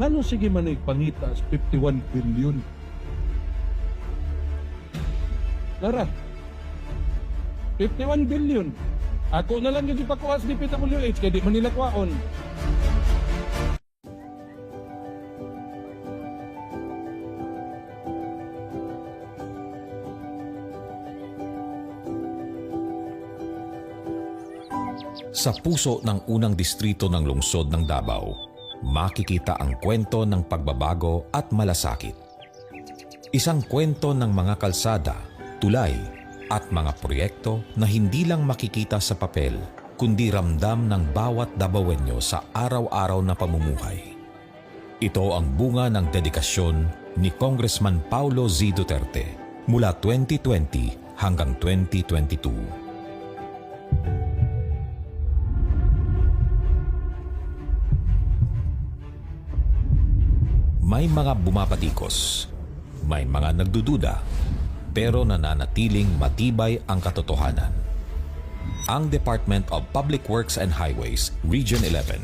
Ngano sige man ay pangitas 51 billion. Lara. 51 billion. Ako na lang yung ipakuha sa DPWH kaya di man nila kwaon. Sa puso ng unang distrito ng lungsod ng Davao, makikita ang kwento ng pagbabago at malasakit. Isang kwento ng mga kalsada, tulay, at mga proyekto na hindi lang makikita sa papel, kundi ramdam ng bawat Dabawenyo sa araw-araw na pamumuhay. Ito ang bunga ng dedikasyon ni Congressman Paulo Z. Duterte mula 2020 hanggang 2022. May mga bumapatikos, may mga nagdududa, pero nananatiling matibay ang katotohanan. Ang Department of Public Works and Highways, Region 11,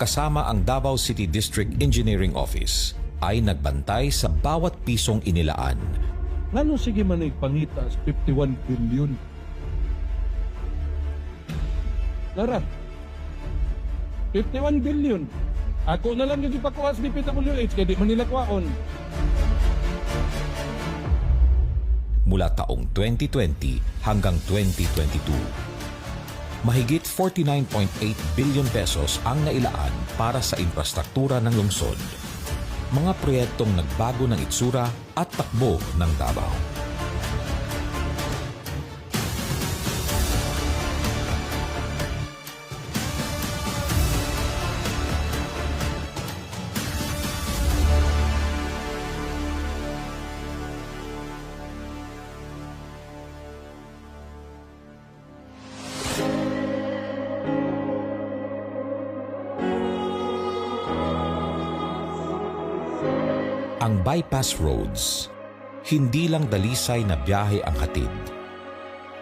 kasama ang Davao City District Engineering Office, ay nagbantay sa bawat pisong inilaan Ngano sige man ay pangitas 51 billion. Lara. 51 billion. Ako na lang yung ipakuha sa DPWH kaya di man nila kwaon. mula taong 2020 hanggang 2022. Mahigit 49.8 billion pesos ang nailaan para sa infrastruktura ng lungsod. Mga proyektong nagbago ng itsura at takbo ng Davao. Ang bypass roads, hindi lang dalisay na biyahe ang hatid.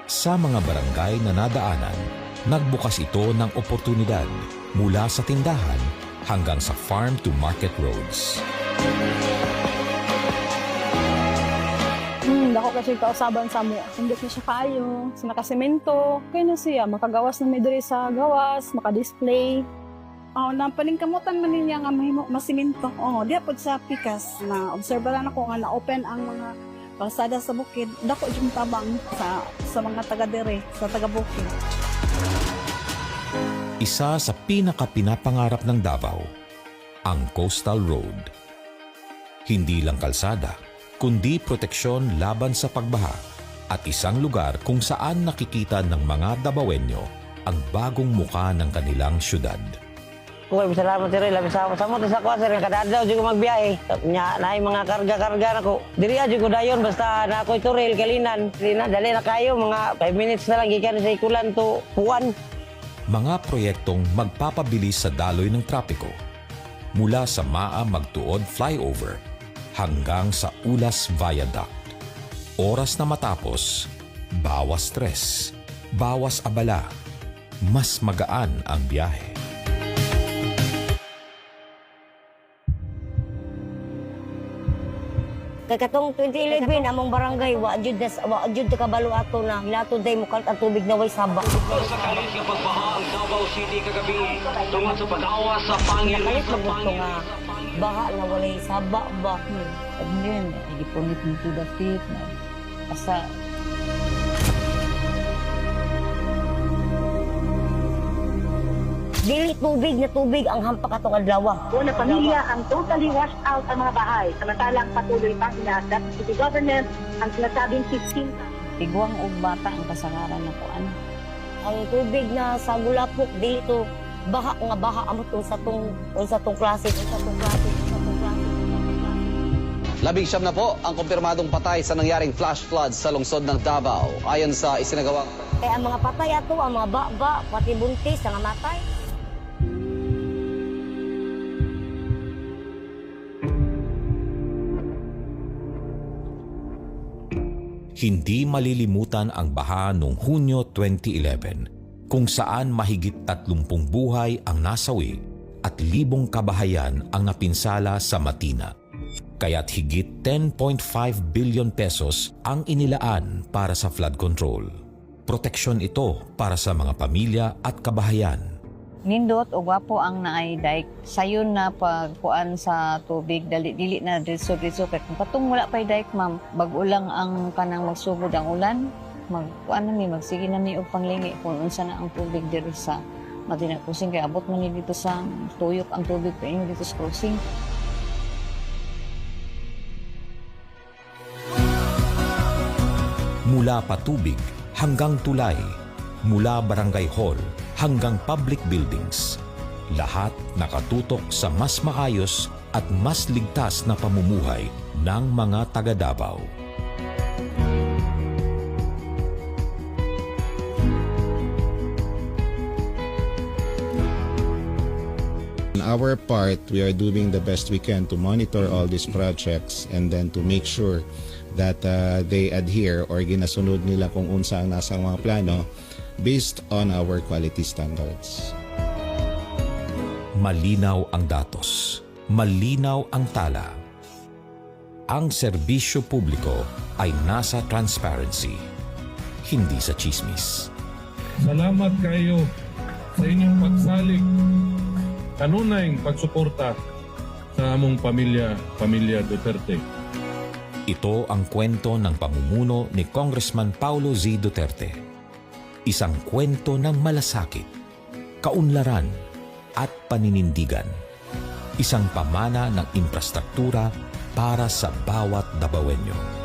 Sa mga barangay na nadaanan, nagbukas ito ng oportunidad mula sa tindahan hanggang sa farm to market roads. Hmm, dako kasi kausaban sa mo. Hindi na siya kayo. Sa nakasemento. Kaya na siya. Makagawas na may sa gawas. Makadisplay. Oh, na paningkamutan man niya nga mahimo masimento. Oh, di pod sa pikas na obserbaran ako nga na-open ang mga kalsada sa bukid. Dako yung tabang sa sa mga taga dire, sa taga bukid. Isa sa pinaka-pinapangarap ng Davao, ang Coastal Road. Hindi lang kalsada, kundi proteksyon laban sa pagbaha at isang lugar kung saan nakikita ng mga Davaoenyo ang bagong muka ng kanilang syudad. Kung ay salamat sir, labi sa mo sa ko sir kada adlaw jud ko magbiyahe. Nya naay mga karga-karga nako. Diri adyo ko dayon basta na ako turil kalinan. Dili na dali na kayo mga 5 minutes na lang gikan sa ikulan to puwan. Mga proyektong magpapabilis sa daloy ng trapiko mula sa Maa Magtuod Flyover hanggang sa Ulas Viaduct. Oras na matapos, bawas stress, bawas abala, mas magaan ang biyahe. Kay katong 2011 among barangay wa jud nas wa jud kabalo ato na. Hilato day mo kalat tubig na way saba. sa kalis nga pagbaha ang Davao City kagabi tungod sa pag-awas sa pangil Kalit sa nga. Baha na walay saba ba. And then, igipunit the feet na asa Dili tubig na tubig ang hampak atong adlaw. Una pamilya ang totally washed out ang mga bahay. Samantalang patuloy pa na that city government ang sinasabing 15 tigwang og bata ang kasagaran na ko ano. Ang tubig na sa gulapok dili to baha nga baha amot unsa tong unsa tong klase unsa tong klase unsa tong klase. Labing siyam na po ang kumpirmadong patay sa nangyaring flash flood sa lungsod ng Davao. Ayon sa isinagawang Kay ang mga patay ato ang mga baba pati buntis nga matay. Hindi malilimutan ang baha noong Hunyo 2011 kung saan mahigit 30 buhay ang nasawi at libong kabahayan ang napinsala sa Matina. Kaya't higit 10.5 billion pesos ang inilaan para sa flood control. Proteksyon ito para sa mga pamilya at kabahayan. Nindot o gwapo ang naay dike. Sayon na pagkuan sa tubig, dali dili na diretso diretso kay kung patong wala pay dike ma'am, bag-o lang ang kanang magsugod ang ulan, magkuan na mi magsige na mi og panglingi kung unsa na ang tubig diri sa Madina Crossing kay abot man ni dito sa tuyok ang tubig pa inyo dito sa crossing. Mula patubig hanggang tulay, mula barangay hall hanggang public buildings. Lahat nakatutok sa mas maayos at mas ligtas na pamumuhay ng mga taga Davao. On our part, we are doing the best we can to monitor all these projects and then to make sure that uh, they adhere or ginasunod nila kung unsa ang nasa mga plano based on our quality standards. Malinaw ang datos. Malinaw ang tala. Ang serbisyo publiko ay nasa transparency, hindi sa chismis. Salamat kayo sa inyong pagsalig, kanunayng pagsuporta sa among pamilya, pamilya Duterte. Ito ang kwento ng pamumuno ni Congressman Paulo Z. Duterte. Isang kwento ng malasakit, kaunlaran at paninindigan. Isang pamana ng infrastruktura para sa bawat Dabawenyo.